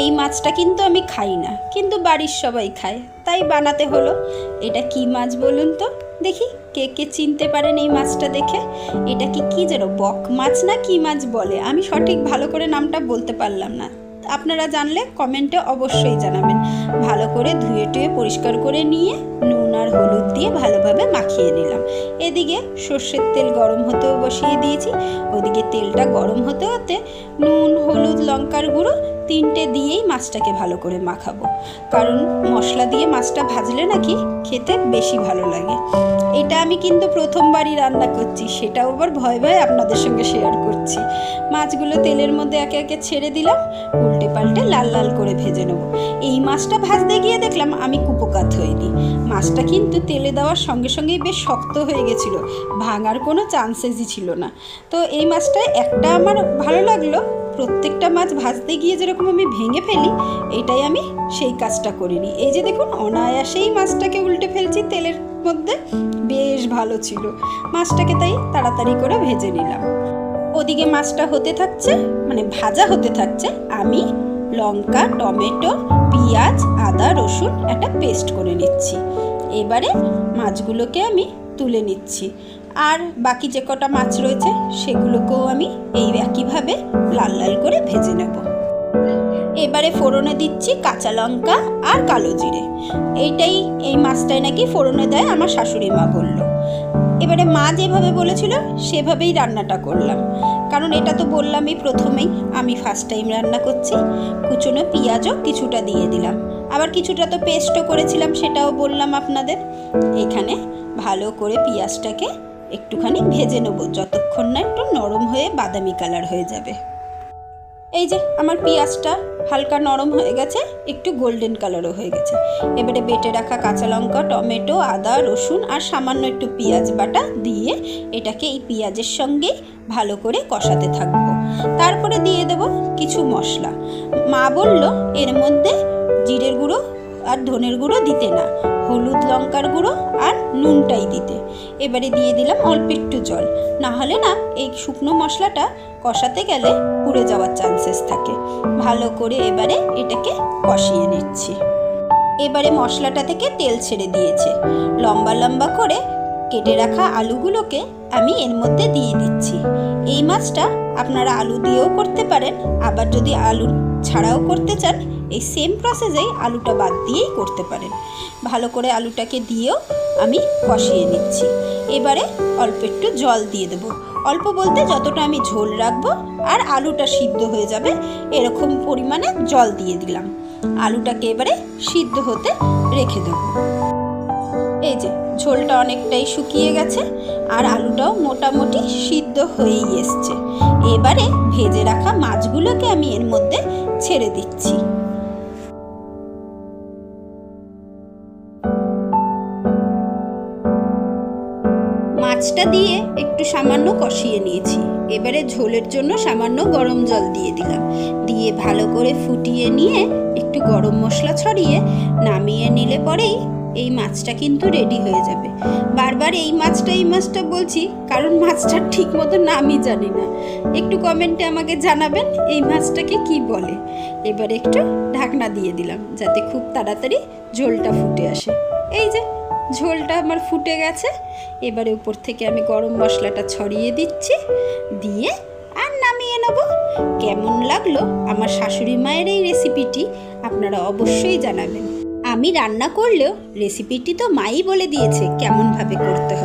এই মাছটা কিন্তু আমি খাই না, কিন্তু বাড়ির সবাই খায়, তাই বানাতে হলো। এটা কি মাছ বলুন তো? দেখি কে কে চিনতে পারেন এই মাছটা দেখে। এটা কি কি যেন বক মাছ না কি মাছ বলে? আমি সঠিক ভালো করে নামটা বলতে পারলাম না। আপনারা জানলে কমেন্টে অবশ্যই জানাবেন। ভালো করে ধুয়ে টুয়ে পরিষ্কার করে নিয়ে নুন আর হলুদ দিয়ে ভালোভাবে মাখিয়ে নিলাম। এদিকে সর্ষের তেল গরম হতেও বসিয়ে দিয়েছি, ওদিকে তেলটা গরম হতে হতে নুন, হলুদ, লঙ্কার গুঁড়ো তিনটে দিয়েই মাছটাকে ভালো করে মাখাবো। কারণ মশলা দিয়ে মাছটা ভাজলে নাকি খেতে বেশি ভালো লাগে। এটা আমি কিন্তু প্রথমবারই রান্না করছি, সেটাও আবার ভয় ভয়ে আপনাদের সঙ্গে শেয়ার করছি। মাছগুলো তেলের মধ্যে একে একে ছেড়ে দিলাম, উল্টে পাল্টে লাল লাল করে ভেজে নেব। এই মাছটা ভাজতে গিয়ে দেখলাম আমি কুপোকাত হইনি। মাছটা কিন্তু তেলে দেওয়ার সঙ্গে সঙ্গেই বেশ শক্ত হয়ে গেছিল, ভাঙার কোনো চান্সেসই ছিল না। তো এই মাছটা একটা আমার ভালো লাগল, প্রত্যেকটা মাছ ভাজতে গিয়ে যেরকম আমি ভেঙে ফেলি, এটাই আমি সেই কাজটা করিনি। এই যে দেখুন, অনায়াসেই মাছটাকে উল্টে ফেলছি তেলের মধ্যে, বেশ ভালো ছিল। মাছটাকে তাই তাড়াতাড়ি করে ভেজে নিলাম। ওদিকে মাছটা হতে থাকছে মানে ভাজা হতে থাকছে, আমি লঙ্কা, টমেটো, পেঁয়াজ, আদা, রসুন একটা পেস্ট করে নিচ্ছি। এবারে মাছগুলোকে আমি তুলে নিচ্ছি। আর বাকি যে কটা মাছ রয়েছে, সেগুলোকেও আমি এই একইভাবে লাল লাল করে ভেজে নেব। এবারে ফোড়নে দিচ্ছি কাঁচা লঙ্কা আর কালো জিরে। এইটাই, এই মাছটাই নাকি ফোড়নে দেয় আমার শাশুড়ি মা বলল। এবারে মা যেভাবে বলেছিল, সেভাবেই রান্নাটা করলাম। কারণ এটা তো বললামই প্রথমেই, আমি ফার্স্ট টাইম রান্না করছি। কুচনো পেঁয়াজও কিছুটা দিয়ে দিলাম। আবার কিছুটা তো পেস্টও করেছিলাম, সেটাও বললাম আপনাদের। এখানে ভালো করে পেঁয়াজটাকে একটুখানি ভেজে নেব, যতক্ষণ না একটু নরম হয়ে বাদামি কালার হয়ে যাবে। এই যে, আমার পেঁয়াজটা হালকা নরম হয়ে গেছে, একটু গোল্ডেন কালারও হয়ে গেছে। এবারে বেটে রাখা কাঁচা লঙ্কা, টমেটো, আদা, রসুন আর সামান্য একটু পেঁয়াজ বাটা দিয়ে এটাকে এই পেঁয়াজের সঙ্গে ভালো করে কষাতে থাকব। তারপরে দিয়ে দেব কিছু মশলা। মা বলল, এর মধ্যে জিরের গুঁড়ো আর ধনের গুঁড়ো দিতে না। হলুদ লঙ্কার গুঁড়ো আর নুনটাই দিতে। এবারে দিয়ে দিলাম অল্প একটু জল। না হলে না, এই শুকনো মশলাটা কষাতে গেলে পুড়ে যাওয়ার চান্সেস থাকে। ভালো করে এবারে এটাকে কষিয়ে নিচ্ছি। এবারে মশলাটা থেকে তেল ছেড়ে দিয়েছে। লম্বা লম্বা করে কেটে রাখা আলুগুলোকে আমি এর মধ্যে দিয়ে দিচ্ছি। এই মাছটা আপনারা আলু দিয়েও করতে পারেন, আবার যদি আলু ছাড়াও করতে চান, এই সেম প্রসেসেই আলুটা বাদ দিয়েই করতে পারেন। ভালো করে আলুটাকে দিয়েও আমি কষিয়ে নিচ্ছি। এবারে অল্প একটু জল দিয়ে দেবো। অল্প বলতে যতটা আমি ঝোল রাখব আর আলুটা সিদ্ধ হয়ে যাবে, এরকম পরিমাণে জল দিয়ে দিলাম। আলুটাকে এবারে সিদ্ধ হতে রেখে দেবো। এই যে, ঝোলটা অনেকটাই শুকিয়ে গেছে আর আলুটাও মোটামুটি সিদ্ধ হয়েই এসছে। এবারে ভেজে রাখা মাছগুলোকে আমি এর মধ্যে ছেড়ে দিচ্ছি। মাছটা দিয়ে একটু সামান্য কষিয়ে নিয়েছি। এবারে ঝোলের জন্য সামান্য গরম জল দিয়ে দিলাম। দিয়ে ভালো করে ফুটিয়ে নিয়ে একটু গরম মশলা ছড়িয়ে নামিয়ে নিলে পরেই এই মাছটা কিন্তু রেডি হয়ে যাবে। বারবার এই মাছটা এই মাছটা বলছি, কারণ মাছটা ঠিক মতো নামই জানি না। একটু কমেন্টে আমাকে জানাবেন এই মাছটাকে কি বলে। এবার একটু ঢাকনা দিয়ে দিলাম, যাতে খুব তাড়াতাড়ি ঝোলটা ফুটে আসে। এই যে, ঝোলটা আমার ফুটে গেছে। এবারে উপর থেকে আমি গরম মশলাটা ছড়িয়ে দিচ্ছি। দিয়ে আর নামিয়ে নেব। কেমন লাগল আমার শাশুড়ি মায়ের এই রেসিপিটি আপনারা অবশ্যই জানাবেন। আমি রান্না করলেও রেসিপিটি তো মাই বলে দিয়েছে কেমনভাবে করতে হবে।